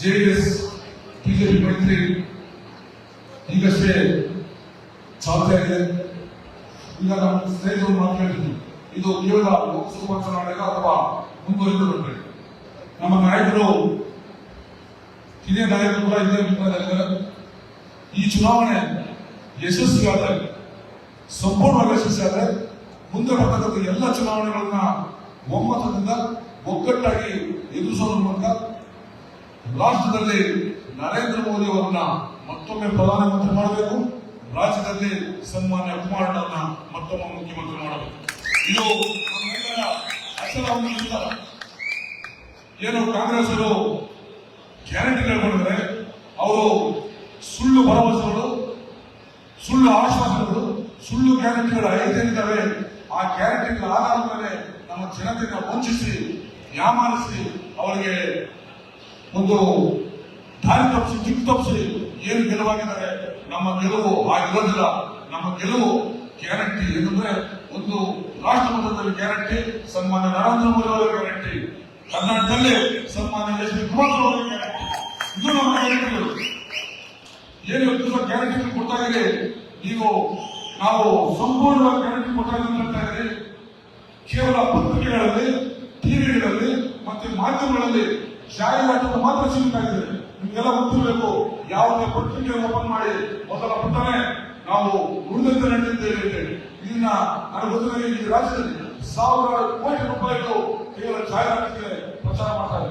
JDS BJP ಮೈತ್ರಿ, ಈಗಷ್ಟೇ ಇದೆ. ಈಗ ನಮ್ಮ ಸ್ನೇಹಿತರು ಮಾತನಾಡಿದ್ರು, ಇದು ಕೇವಲ ಲೋಕಸಭಾ ಚುನಾವಣೆಗೆ ಅಥವಾ ಮುಂದುವರಿದ ನಮ್ಮ ನಾಯಕರು, ಹಿರಿಯ ನಾಯಕರು ಕೂಡ ಇದೇ ಅಭಿಪ್ರಾಯದಲ್ಲಿದ್ದಾರೆ ಈ ಚುನಾವಣೆ ಯಶಸ್ವಿಯಾದರೆ, ಸಂಪೂರ್ಣವಾಗಿ ಯಶಸ್ವಿಯಾದರೆ, ಮುಂದೆ ಬರ್ತಕ್ಕಂಥ ಎಲ್ಲ ಚುನಾವಣೆಗಳನ್ನ ಒಮ್ಮತದಿಂದ ಒಗ್ಗಟ್ಟಾಗಿ ಎದುರಿಸೋದ್ರ ಮೂಲಕ ರಾಷ್ಟ್ರದಲ್ಲಿ ನರೇಂದ್ರ ಮೋದಿ ಅವರನ್ನ ಮತ್ತೊಮ್ಮೆ ಪ್ರಧಾನಮಂತ್ರಿ ಮಾಡಬೇಕು. ರಾಜ್ಯದಲ್ಲಿ ಸನ್ಮಾನ್ಯ ಕುಮಾರಣ್ಣವರನ್ನ ಮತ್ತೊಮ್ಮೆ ಮುಖ್ಯಮಂತ್ರಿ ಮಾಡಬೇಕು. ಇದು ಏನು ಕಾಂಗ್ರೆಸ್ ಅವರು ಗ್ಯಾರಂಟಿಗಳು ಅವರು ಸುಳ್ಳು ಭರವಸೆಗಳು, ಸುಳ್ಳು ಆಶ್ವಾಸನೆಗಳು ಸುಳ್ಳು ಗ್ಯಾರಂಟಿಗಳು ಐದೇನಿದ್ದಾವೆ ಆ ಗ್ಯಾರಂಟಿಗಳ ಆಧಾರದ ಮೇಲೆ ನಮ್ಮ ಜನತೆಯನ್ನು ವಂಚಿಸಿ ಯಾಮಾನಿಸಿ ಅವರಿಗೆ ಒಂದು ದಾರಿ ತಪ್ಪಿಸಿ ದಿಕ್ಕು ತಪ್ಪಿಸಿ ಏನು ಗೆಲುವಾಗಿದ್ದಾರೆ, ನಮ್ಮ ಗೆಲುವು ಆಗಿರೋದಿಲ್ಲ ನಮ್ಮ ಗೆಲುವು ಗ್ಯಾರಂಟಿ ಏನಂದ್ರೆ ಒಂದು ರಾಷ್ಟ್ರ ಮಟ್ಟದಲ್ಲಿ ಗ್ಯಾರಂಟಿ, ಸನ್ಮಾನ್ಯ ನರೇಂದ್ರ ಮೋದಿ ಅವರ ಗ್ಯಾರಂಟಿ. ಕರ್ನಾಟಕದಲ್ಲಿ ಸನ್ಮಾನ್ಯ ಎಸ್ ಗ್ಯಾರಂಟಿ. ಇದು ಏನು ಇವತ್ತು ಗ್ಯಾರಂಟಿ ಕೊಡ್ತಾ ಇದ್ದೀರಿ? ನೀವು, ನಾವು ಸಂಪೂರ್ಣವಾಗಿ ಗ್ಯಾರಂಟಿ ಕೊಡ್ತಾ ಇದ್ದೀರಿ. ಕೇವಲ ಪತ್ರಿಕೆಗಳಲ್ಲಿ ಟಿವಿಗಳಲ್ಲಿ ಮತ್ತೆ ಮಾಧ್ಯಮಗಳಲ್ಲಿ ಜಾಹೀರಾಟು ಮಾತ್ರ ಸೀಮಿತ ಆಗಿದೆ. ನಿಮಗೆಲ್ಲ ಗೊತ್ತಿರಬೇಕು, ಯಾವುದೇ ಪತ್ರಿಕೆ ಓಪನ್ ಮಾಡಿ ಮೊದಲ ಪುಟನೆ ನಾವು ಉಳಿದಂತೆ ನಡೆದಿದ್ದೇವೆ ಅಂತೇಳಿ ಇದನ್ನ ನನಗೆ ಈ ರಾಜ್ಯದಲ್ಲಿ ಸಾವಿರಾರು ಕೋಟಿ ರೂಪಾಯಿಗಳು ಕೇವಲ ಜಾಹೀರಾತಿಗೆ ಪ್ರಚಾರ ಮಾಡ್ತಾರೆ